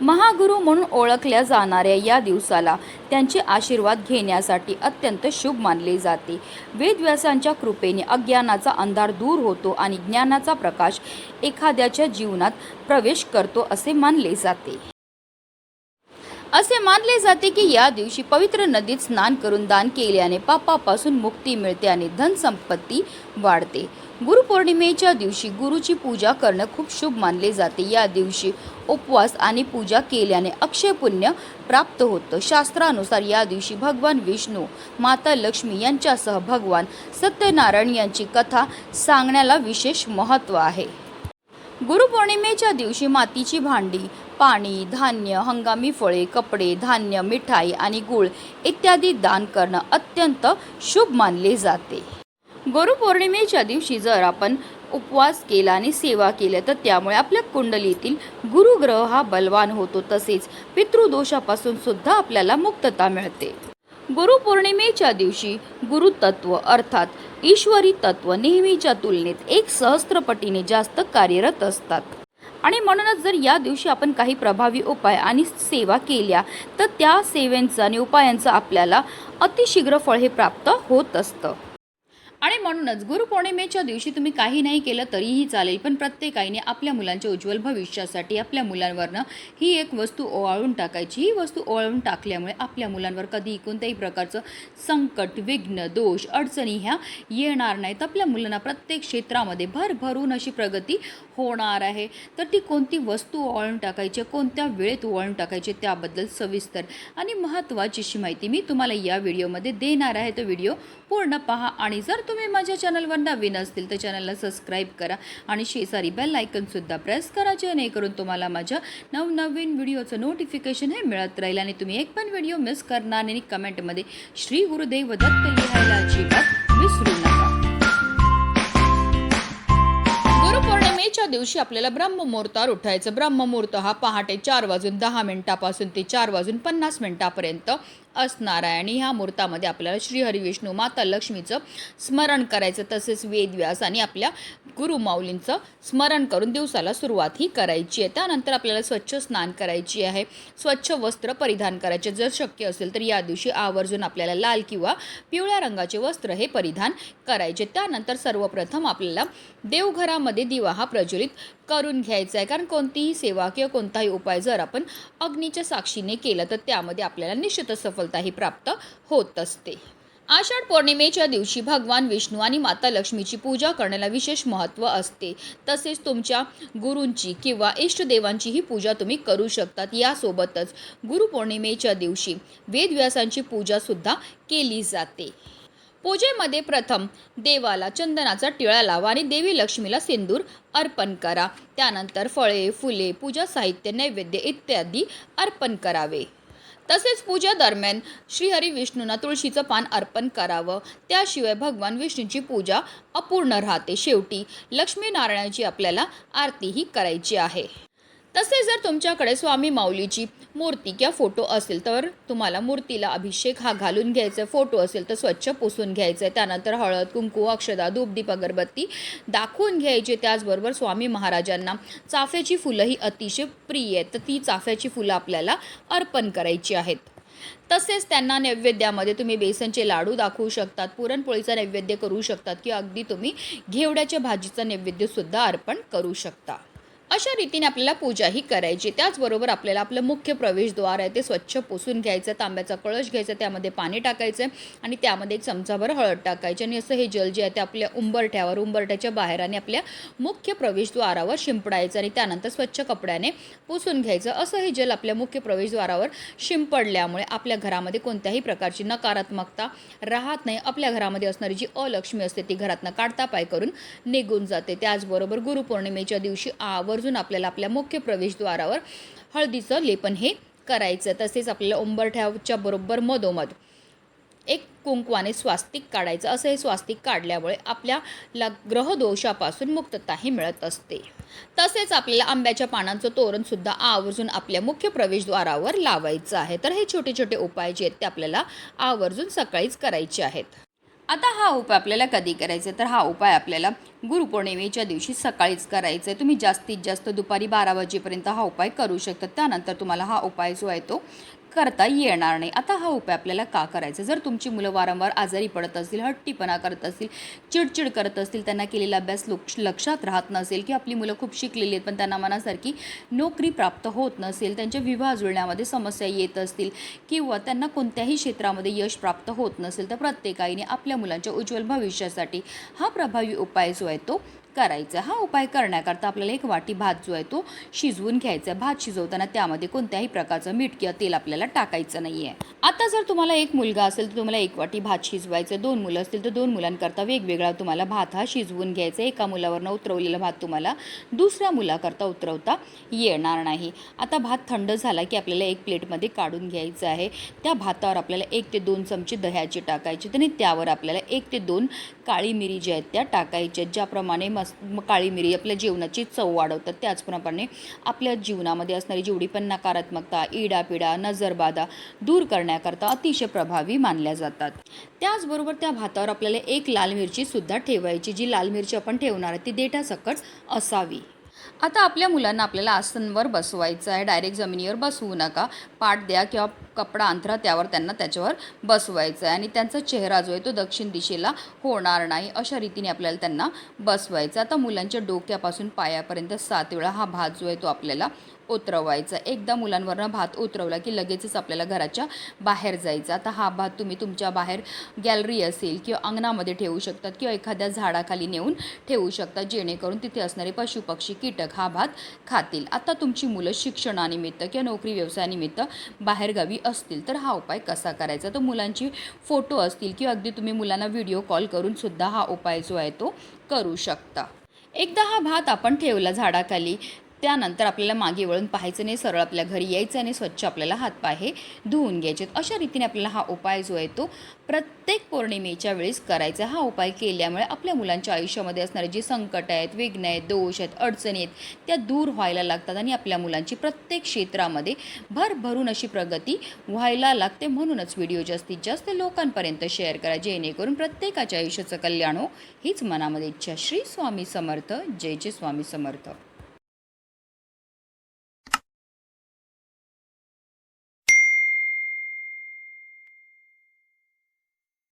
महागुरु म्हणून ओळखल्या जाणाऱ्या या दिवसाला त्यांचे आशीर्वाद घेण्यासाठी अत्यंत शुभ मानले जाते. वेदव्यासांच्या कृपेने अज्ञानाचा अंधार दूर होतो आणि ज्ञानाचा प्रकाश एखाद्याच्या जीवनात प्रवेश करतो असे मानले जाते. असे मानले जाते की या दिवशी पवित्र नदीत स्नान करून दान केल्याने पापापासून मुक्ती मिळते आणि धनसंपत्ती वाढते. गुरुपौर्णिमेच्या दिवशी गुरुची पूजा करणं खूप शुभ मानले जाते. या दिवशी उपवास आणि पूजा केल्याने अक्षय पुण्य प्राप्त होतं. शास्त्रानुसार या दिवशी भगवान विष्णू माता लक्ष्मी यांच्यासह भगवान सत्यनारायण यांची कथा सांगण्याला विशेष महत्त्व आहे. गुरुपौर्णिमेच्या दिवशी मातीची भांडी पाणी धान्य हंगामी फळे कपडे धान्य मिठाई आणि गूळ इत्यादी दान करणं अत्यंत शुभ मानले जाते. गुरुपौर्णिमेच्या दिवशी जर आपण उपवास केला आणि सेवा केल्या तर त्यामुळे आपल्या कुंडलीतील गुरुग्रह हा बलवान होतो. तसेच पितृदोषापासून सुद्धा आपल्याला मुक्तता मिळते. गुरुपौर्णिमेच्या दिवशी गुरुतत्व अर्थात ईश्वरी तत्व नेहमीच्या तुलनेत एक सहस्त्रपटीने जास्त कार्यरत असतात. आणि म्हणूनच जर या दिवशी आपण काही प्रभावी उपाय आणि सेवा केल्या तर त्या सेवेंचं आणि उपायांचं आपल्याला अतिशीघ्र फळ हे प्राप्त होत असतं. आणि म्हणूनच गुरुपौर्णिमेच्या दिवशी तुम्ही काही नाही केलं तरीही चालेल पण प्रत्येकाईने आपल्या मुलांच्या उज्ज्वल भविष्यासाठी आपल्या मुलांवरनं ही एक वस्तू ओवाळून टाकायची. ही वस्तू ओवाळून टाकल्यामुळे आपल्या मुलांवर कधीही कोणत्याही प्रकारचं संकट विघ्न दोष अडचणी ह्या येणार नाहीत. आपल्या मुलांना प्रत्येक क्षेत्रामध्ये भरभरून अशी प्रगती होणार आहे. तर ती कोणती वस्तू ओवाळून टाकायची कोणत्या वेळेत ओवाळून टाकायची त्याबद्दल सविस्तर आणि महत्त्वाची अशी माहिती मी तुम्हाला या व्हिडिओमध्ये देणार आहे. तो व्हिडिओ पूर्ण पहा आणि जर तुम्ही माझ्या चॅनलवर नवीन असतील तर चॅनलला सबस्क्राईब करा आणि शेजारी बेल आयकनसुद्धा प्रेस करा जेणेकरून तुम्हाला माझ्या नवनवीन व्हिडिओचं नोटिफिकेशन हे मिळत राहील आणि तुम्ही एक पण व्हिडिओ मिस करणार नाही. कमेंटमध्ये श्री गुरुदेव दत्त लिहायला अजिबात विसरू नका. गुरुपौर्णिमेच्या दिवशी आपल्याला ब्रह्ममुहूर्तावर उठायचं. ब्रह्ममुहूर्त हा पहाटे चार वाजून दहा मिनिटापासून ते चार वाजून पन्नास मिनिटापर्यंत असणार आहे. आणि ह्या मुहूर्तामध्ये आपल्याला श्री हरिविष्णू माता लक्ष्मीचं स्मरण करायचं तसेच वेदव्यास आणि आपल्या गुरुमाऊलींचं स्मरण करून दिवसाला सुरुवात ही करायची आहे. त्यानंतर आपल्याला स्वच्छ स्नान करायची आहे. स्वच्छ वस्त्र परिधान करायचे. जर शक्य असेल तर या दिवशी आवर्जून आपल्याला लाल किंवा पिवळ्या रंगाचे वस्त्र हे परिधान करायचे. त्यानंतर सर्वप्रथम आपल्याला देवघरामध्ये दिवा हा प्रज्वलित करून घ्यायचं आहे. कारण कोणतीही सेवा किंवा कोणताही उपाय जर आपण अग्नीच्या साक्षीने केला तर त्यामध्ये आपल्याला निश्चितच सफलता ही प्राप्त होत असते. आषाढ पौर्णिमेच्या दिवशी भगवान विष्णू आणि माता लक्ष्मीची पूजा करण्याला विशेष महत्त्व असते. तसेच तुमच्या गुरूंची किंवा इष्टदेवांचीही पूजा तुम्ही करू शकतात. यासोबतच गुरुपौर्णिमेच्या दिवशी वेदव्यासांची पूजासुद्धा केली जाते. पूजेमध्ये प्रथम देवाला चंदनाचा टिळा लावा आणि देवी लक्ष्मीला सिंदूर अर्पण करा. त्यानंतर फळे फुले पूजा साहित्य नैवेद्य इत्यादी अर्पण करावे. तसेच पूजा दरम्यान श्रीहरी विष्णूंना तुळशीचं पान अर्पण करावं. त्याशिवाय भगवान विष्णूची पूजा अपूर्ण राहते. शेवटी लक्ष्मीनारायणाची आपल्याला आरतीही करायची आहे. तसेच जर तुमच्याकडे स्वामी माऊलीची मूर्ती किंवा फोटो असेल तर तुम्हाला मूर्तीला अभिषेक हा घालून घ्यायचा फोटो असेल तर स्वच्छ पुसून घ्यायचं आहे. त्यानंतर हळद कुंकू अक्षदा धूपदीप अगरबत्ती दाखवून घ्यायची. त्याचबरोबर स्वामी महाराजांना चाफ्याची फुलं ही अतिशय प्रिय आहेत. तर ती चाफ्याची फुलं आपल्याला अर्पण करायची आहेत. तसेच त्यांना नैवेद्यामध्ये तुम्ही बेसनचे लाडू दाखवू शकतात पुरणपोळीचा नैवेद्य करू शकतात किंवा अगदी तुम्ही घेवड्याच्या भाजीचा नैवेद्यसुद्धा अर्पण करू शकता. अशा रीतीने आपल्याला पूजाही करायची. त्याचबरोबर आपल्याला आपलं मुख्य प्रवेशद्वार आहे ते स्वच्छ पुसून घ्यायचं तांब्याचा कळश घ्यायचा त्यामध्ये पाणी टाकायचं आणि त्यामध्ये चमचाभर हळद टाकायची आणि असं हे जल जे आहे ते आपल्या उंबरठ्यावर उंबरठ्याच्या बाहेर आणि आपल्या मुख्य प्रवेशद्वारावर शिंपडायचं आणि त्यानंतर स्वच्छ कपड्याने पुसून घ्यायचं. असं हे जल आपल्या मुख्य प्रवेशद्वारावर शिंपडल्यामुळे आपल्या घरामध्ये कोणत्याही प्रकारची नकारात्मकता राहत नाही. आपल्या घरामध्ये असणारी जी अलक्ष्मी असते ती घरातनं काढता पाय करून निघून जाते. त्याचबरोबर गुरुपौर्णिमेच्या दिवशी आवर्जून आपल्याला आपल्या मुख्य प्रवेशद्वारावर हळदीचं लेपन हे करायचं. तसेच आपल्याला उंबरठ्याच्या बरोबर मधोमध एक कुंकवाने स्वास्तिक काढायचं. असं हे स्वास्तिक काढल्यामुळे आपल्याला ग्रहदोषापासून मुक्तताही मिळत असते. तसेच आपल्याला आंब्याच्या पानांचं तोरण सुद्धा आवर्जून आपल्या मुख्य प्रवेशद्वारावर लावायचं आहे. तर हे छोटे छोटे उपाय जे आहेत ते आपल्याला आवर्जून सकाळीच करायचे आहेत. आता हा उपाय आपल्याला कधी करायचा आहे? तर हा उपाय आपल्याला गुरुपौर्णिमेच्या दिवशी सकाळीच करायचा आहे तुम्ही जास्तीत जास्त दुपारी बारा वाजेपर्यंत हा उपाय करू शकता त्यानंतर तुम्हाला हा उपाय जो आहे तो करता येणार नाही. आता हा उपाय आपल्याला का करायचा? जर तुमची मुलं वारंवार आजारी पडत असतील हट्टीपणा करत असतील चिडचिड करत असतील त्यांना केलेला अभ्यास लक्षात राहत नसेल की आपली मुलं खूप शिकलेली आहेत पण त्यांना मनासारखी नोकरी प्राप्त होत नसेल त्यांच्या विवाह जुळण्यामध्ये समस्या येत असतील किंवा त्यांना कोणत्याही क्षेत्रामध्ये यश प्राप्त होत नसेल तर प्रत्येकाने आपल्या मुलांच्या उज्ज्वल भविष्यासाठी हा प्रभावी उपाय जो आहे तो करायचा. हा उपाय करण्याकरता आपल्याला एक वाटी भात जो आहे तो शिजवून घ्यायचा भात शिजवताना त्यामध्ये कोणत्याही प्रकारचं मीठ किंवा तेल आपल्याला टाकायचं नाही आहे आता जर तुम्हाला एक मुलगा असेल तर तुम्हाला एक वाटी भात शिजवायचं दोन मुलं असतील तर दोन मुलांकरता वेगवेगळा तुम्हाला भात हा शिजवून घ्यायचा एका मुलावरनं उतरवलेला भात तुम्हाला दुसऱ्या मुलाकरता उतरवता येणार नाही. आता भात थंड झाला की आपल्याला एक प्लेटमध्ये काढून घ्यायचं आहे. त्या भातावर आपल्याला एक ते दोन चमचे दह्याची टाकायची आणि त्यावर आपल्याला एक ते दोन काळी मिरी ज्या आहेत त्या टाकायच्या ज्याप्रमाणे मस म- काळी मिरी आपल्या जेवणाची चव वाढवतात. त्याचप्रमाणे आपल्या जीवनामध्ये असणारी जेवढी पण नकारात्मकता इडापिडा नजरबाधा दूर करण्याकरता अतिशय प्रभावी मानल्या जातात. त्याचबरोबर त्या भातावर आपल्याला एक लाल मिरचीसुद्धा ठेवायची. जी लाल मिरची आपण ठेवणार आहे ती देठासकट असावी. आता आपल्या मुलांना आपल्याला आसनवर बसवायचं आहे. डायरेक्ट जमिनीवर बसवू नका. पाठ द्या किंवा कपडा अंथरा त्यावर त्यांना त्याच्यावर बसवायचं आहे आणि त्यांचा चेहरा जो आहे तो दक्षिण दिशेला होणार नाही अशा रीतीने आपल्याला त्यांना बसवायचं आता मुलांच्या डोक्यापासून पायापर्यंत सात वेळा हा भात जो आहे तो आपल्याला उतरवायचा. एकदा मुलांवरनं भात उतरवला की लगेचच आपल्याला घराच्या बाहेर जायचं. आता हा भात तुम्ही तुमच्या बाहेर गॅलरी असेल किंवा अंगणामध्ये ठेवू शकतात किंवा एखाद्या झाडाखाली नेऊन ठेवू शकतात जेणेकरून तिथे असणारे पशुपक्षी कीटक हा भात खातील. आता तुमची मुलं शिक्षणानिमित्त किंवा नोकरी व्यवसायानिमित्त बाहेरगावी असतील तर हा उपाय कसा करायचा? तर मुलांची फोटो असतील किंवा अगदी तुम्ही मुलांना व्हिडिओ कॉल करूनसुद्धा हा उपाय जो आहे तो करू शकता. एकदा हा भात आपण ठेवला झाडाखाली. त्यानंतर आपल्याला मागे वळून पाहायचं नाही सरळ आपल्या घरी यायचं आणि स्वच्छ आपल्याला हातपाय हे धुवून घ्यायचे अशा रीतीने आपल्याला हा उपाय जो आहे तो प्रत्येक पौर्णिमेच्या वेळेस करायचा. हा उपाय केल्यामुळे आपल्या मुलांच्या आयुष्यामध्ये असणारे जे संकट आहेत विघ्न आहेत दोष आहेत अडचणी आहेत त्या दूर व्हायला लागतात आणि आपल्या मुलांची प्रत्येक क्षेत्रामध्ये भरभरून अशी प्रगती व्हायला लागते. म्हणूनच व्हिडिओ जास्तीत जास्त लोकांपर्यंत शेअर करा. जेणेकरून प्रत्येकाच्या आयुष्याचं कल्याण हो. हीच मनामध्ये इच्छा. श्री स्वामी समर्थ. जय जय स्वामी समर्थ.